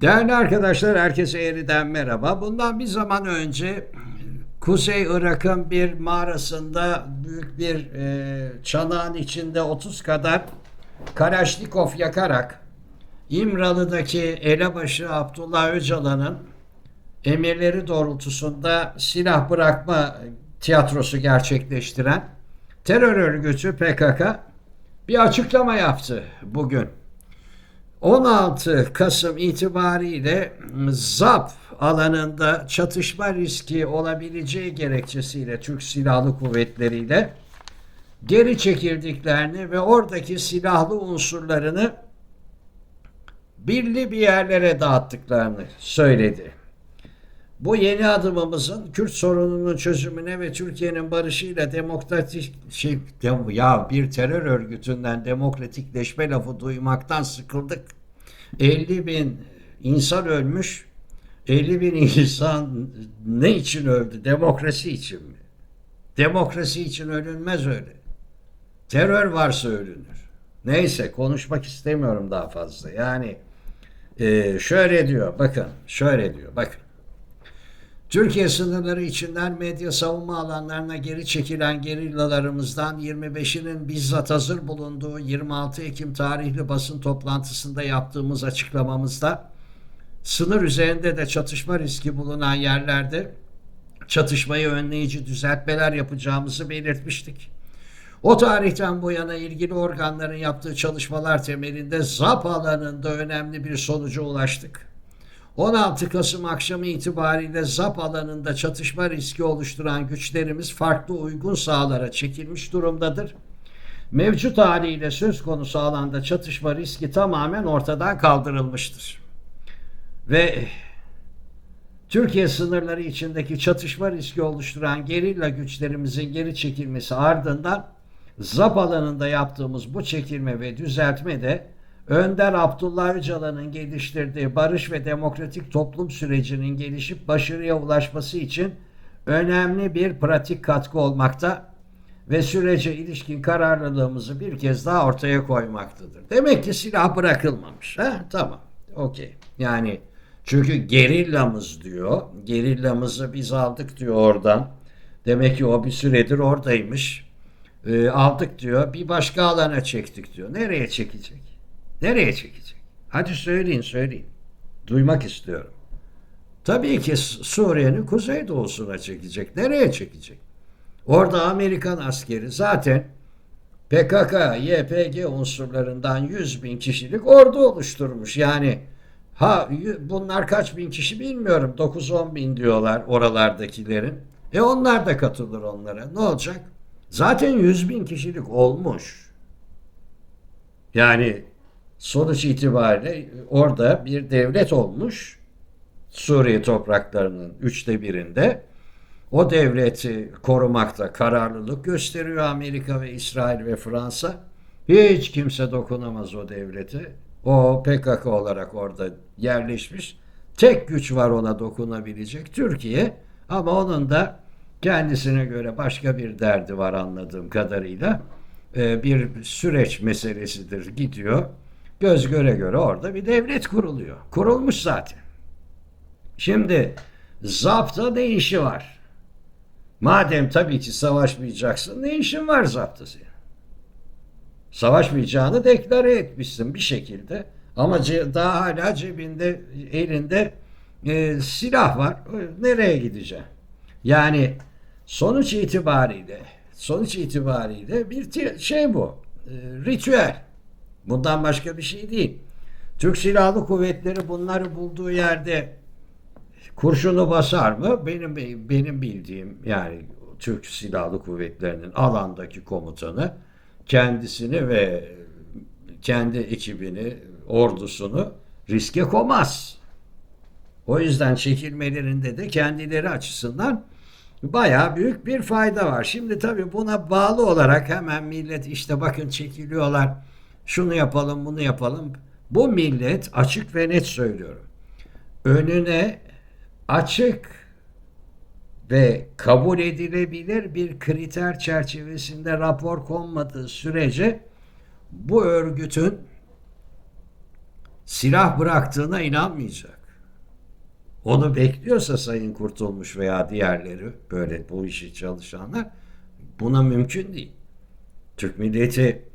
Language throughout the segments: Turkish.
Değerli arkadaşlar, herkese yeniden merhaba. Bundan bir zaman önce Kuzey Irak'ın bir mağarasında büyük bir e, çanağın içinde 30 kadar Kalaşnikov yakarak İmralı'daki elebaşı Abdullah Öcalan'ın emirleri doğrultusunda silah bırakma tiyatrosu gerçekleştiren terör örgütü PKK bir açıklama yaptı bugün. 16 Kasım itibariyle ZAP alanında çatışma riski olabileceği gerekçesiyle Türk Silahlı Kuvvetleri ile geri çekildiklerini ve oradaki silahlı unsurlarını belli bir yerlere dağıttıklarını söyledi. Bu yeni adımımızın Kürt sorununun çözümüne ve Türkiye'nin barışıyla demokratik şey ya bir terör örgütünden demokratikleşme lafı duymaktan sıkıldık. 50 bin insan ölmüş. 50 bin insan ne için öldü? Demokrasi için mi? Demokrasi için ölünmez öyle. Terör varsa ölünür. Neyse konuşmak istemiyorum daha fazla. Yani e, şöyle diyor bakın şöyle diyor bakın. Türkiye sınırları içinden medya savunma alanlarına geri çekilen gerillalarımızdan 25'inin bizzat hazır bulunduğu 26 Ekim tarihli basın toplantısında yaptığımız açıklamamızda sınır üzerinde de çatışma riski bulunan yerlerde çatışmayı önleyici düzeltmeler yapacağımızı belirtmiştik. O tarihten bu yana ilgili organların yaptığı çalışmalar temelinde ZAP alanında önemli bir sonuca ulaştık. 16 Kasım akşamı itibariyle ZAP alanında çatışma riski oluşturan güçlerimiz farklı uygun sahalara çekilmiş durumdadır. Mevcut haliyle söz konusu alanda çatışma riski tamamen ortadan kaldırılmıştır. Ve Türkiye sınırları içindeki çatışma riski oluşturan gerilla güçlerimizin geri çekilmesi ardından ZAP alanında yaptığımız bu çekilme ve düzeltme de Önder Abdullah Öcalan'ın geliştirdiği barış ve demokratik toplum sürecinin gelişip başarıya ulaşması için önemli bir pratik katkı olmakta ve sürece ilişkin kararlılığımızı bir kez daha ortaya koymaktadır. Demek ki silah bırakılmamış. Ha? Tamam. Okey. Yani çünkü gerillamız diyor. Gerillamızı biz aldık diyor oradan. Demek ki o bir süredir oradaymış. Ee, aldık diyor. Bir başka alana çektik diyor. Nereye çekecek? Nereye çekecek? Hadi söyleyin söyleyin. Duymak istiyorum. Tabii ki Suriye'nin kuzeydoğusuna çekecek. Nereye çekecek? Orada Amerikan askeri zaten PKK, YPG unsurlarından 100 bin kişilik ordu oluşturmuş. Yani ha bunlar kaç bin kişi bilmiyorum. 9-10 bin diyorlar oralardakilerin. E onlar da katılır onlara. Ne olacak? Zaten 100 bin kişilik olmuş. Yani sonuç itibariyle orada bir devlet olmuş. Suriye topraklarının üçte birinde. O devleti korumakta kararlılık gösteriyor Amerika ve İsrail ve Fransa. Hiç kimse dokunamaz o devlete. O PKK olarak orada yerleşmiş. Tek güç var ona dokunabilecek Türkiye. Ama onun da kendisine göre başka bir derdi var anladığım kadarıyla. Ee, bir süreç meselesidir gidiyor. Göz göre göre orada bir devlet kuruluyor. Kurulmuş zaten. Şimdi zapta ne işi var? Madem tabii ki savaşmayacaksın ne işin var zapta senin? Savaşmayacağını deklare etmişsin bir şekilde. Ama daha hala cebinde elinde e, silah var. Nereye gideceksin? Yani sonuç itibariyle sonuç itibariyle bir şey bu. E, ritüel. Bundan başka bir şey değil. Türk Silahlı Kuvvetleri bunları bulduğu yerde kurşunu basar mı? Benim benim bildiğim yani Türk Silahlı Kuvvetleri'nin alandaki komutanı kendisini ve kendi ekibini, ordusunu riske koymaz. O yüzden çekilmelerinde de kendileri açısından baya büyük bir fayda var. Şimdi tabii buna bağlı olarak hemen millet işte bakın çekiliyorlar şunu yapalım bunu yapalım. Bu millet açık ve net söylüyorum. Önüne açık ve kabul edilebilir bir kriter çerçevesinde rapor konmadığı sürece bu örgütün silah bıraktığına inanmayacak. Onu bekliyorsa Sayın Kurtulmuş veya diğerleri böyle bu işi çalışanlar buna mümkün değil. Türk milleti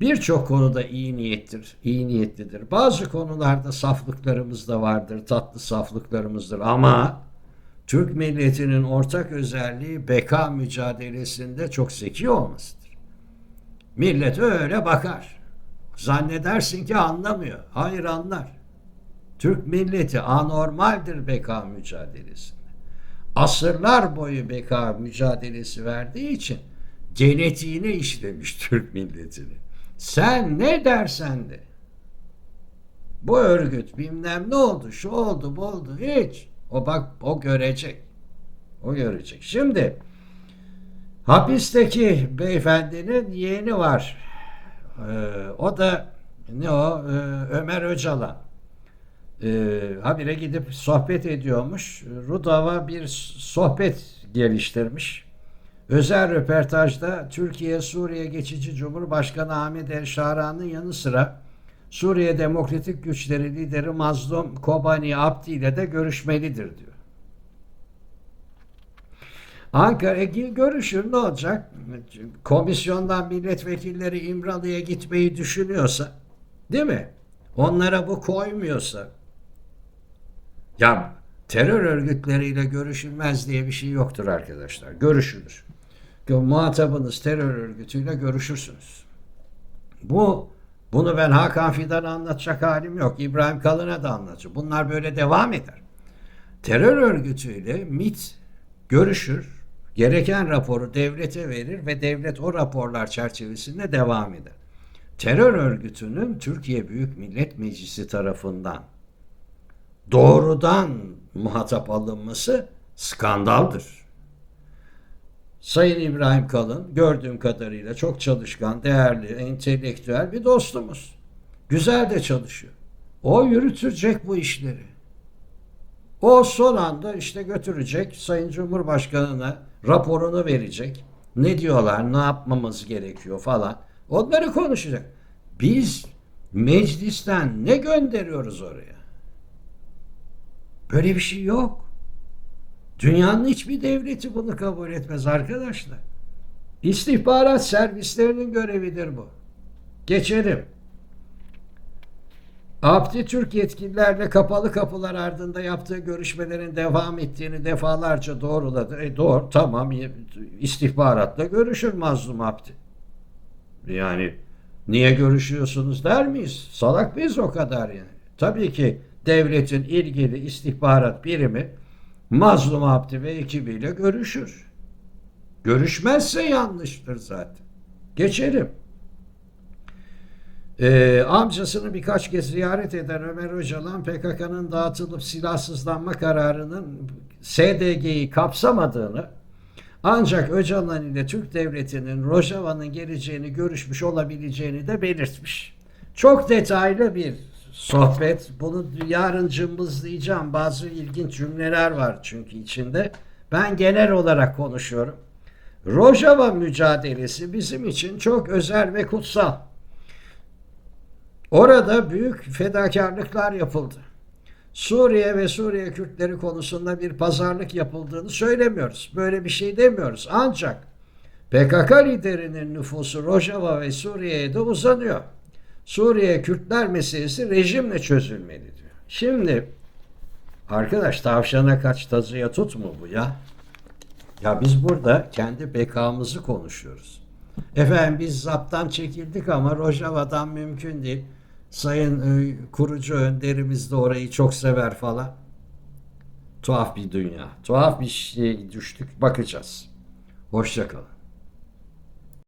birçok konuda iyi niyettir, iyi niyetlidir. Bazı konularda saflıklarımız da vardır, tatlı saflıklarımızdır ama Türk milletinin ortak özelliği beka mücadelesinde çok zeki olmasıdır. Millet öyle bakar. Zannedersin ki anlamıyor. Hayır anlar. Türk milleti anormaldir beka mücadelesinde. Asırlar boyu beka mücadelesi verdiği için genetiğine işlemiş Türk milletini. Sen ne dersen de bu örgüt bilmem ne oldu, şu oldu, bu oldu, hiç. O bak, o görecek. O görecek. Şimdi hapisteki beyefendinin yeğeni var. Ee, o da ne o? Ee, Ömer Öcalan. Ee, habire gidip sohbet ediyormuş. Rudava bir sohbet geliştirmiş. Özel röportajda Türkiye Suriye Geçici Cumhurbaşkanı Ahmet El Şaran'ın yanı sıra Suriye Demokratik Güçleri lideri Mazlum Kobani Abdi ile de görüşmelidir diyor. Ankara e, görüşür ne olacak? Komisyondan milletvekilleri İmralı'ya gitmeyi düşünüyorsa değil mi? Onlara bu koymuyorsa ya terör örgütleriyle görüşülmez diye bir şey yoktur arkadaşlar. Görüşülür. Muhatabınız terör örgütüyle görüşürsünüz. Bu bunu ben Hakan Fidan'a anlatacak halim yok. İbrahim Kalın'a da anlatacağım. Bunlar böyle devam eder. Terör örgütüyle MIT görüşür, gereken raporu devlete verir ve devlet o raporlar çerçevesinde devam eder. Terör örgütünün Türkiye Büyük Millet Meclisi tarafından doğrudan muhatap alınması skandaldır. Sayın İbrahim Kalın gördüğüm kadarıyla çok çalışkan, değerli, entelektüel bir dostumuz. Güzel de çalışıyor. O yürütecek bu işleri. O son anda işte götürecek Sayın Cumhurbaşkanı'na raporunu verecek. Ne diyorlar, ne yapmamız gerekiyor falan. Onları konuşacak. Biz meclisten ne gönderiyoruz oraya? Böyle bir şey yok. Dünyanın hiçbir devleti bunu kabul etmez arkadaşlar. İstihbarat servislerinin görevidir bu. Geçelim. Abdi Türk yetkililerle kapalı kapılar ardında yaptığı görüşmelerin devam ettiğini defalarca doğruladı. E doğru tamam istihbaratla görüşür Mazlum Abdi. Yani niye görüşüyorsunuz der miyiz? Salak biz o kadar yani. Tabii ki devletin ilgili istihbarat birimi Mazlum Abdi ve ekibiyle görüşür. Görüşmezse yanlıştır zaten. Geçelim. Ee, amcasını birkaç kez ziyaret eden Ömer Öcalan PKK'nın dağıtılıp silahsızlanma kararının SDG'yi kapsamadığını ancak Öcalan ile Türk Devleti'nin Rojava'nın geleceğini görüşmüş olabileceğini de belirtmiş. Çok detaylı bir sohbet. Bunu yarın cımbızlayacağım. Bazı ilginç cümleler var çünkü içinde. Ben genel olarak konuşuyorum. Rojava mücadelesi bizim için çok özel ve kutsal. Orada büyük fedakarlıklar yapıldı. Suriye ve Suriye Kürtleri konusunda bir pazarlık yapıldığını söylemiyoruz. Böyle bir şey demiyoruz. Ancak PKK liderinin nüfusu Rojava ve Suriye'ye de uzanıyor. Suriye Kürtler meselesi rejimle çözülmeli diyor. Şimdi arkadaş tavşana kaç tazıya tut mu bu ya? Ya biz burada kendi bekamızı konuşuyoruz. Efendim biz zaptan çekildik ama Rojava'dan mümkün değil. Sayın e, kurucu önderimiz de orayı çok sever falan. Tuhaf bir dünya. Tuhaf bir şey düştük. Bakacağız. Hoşçakalın.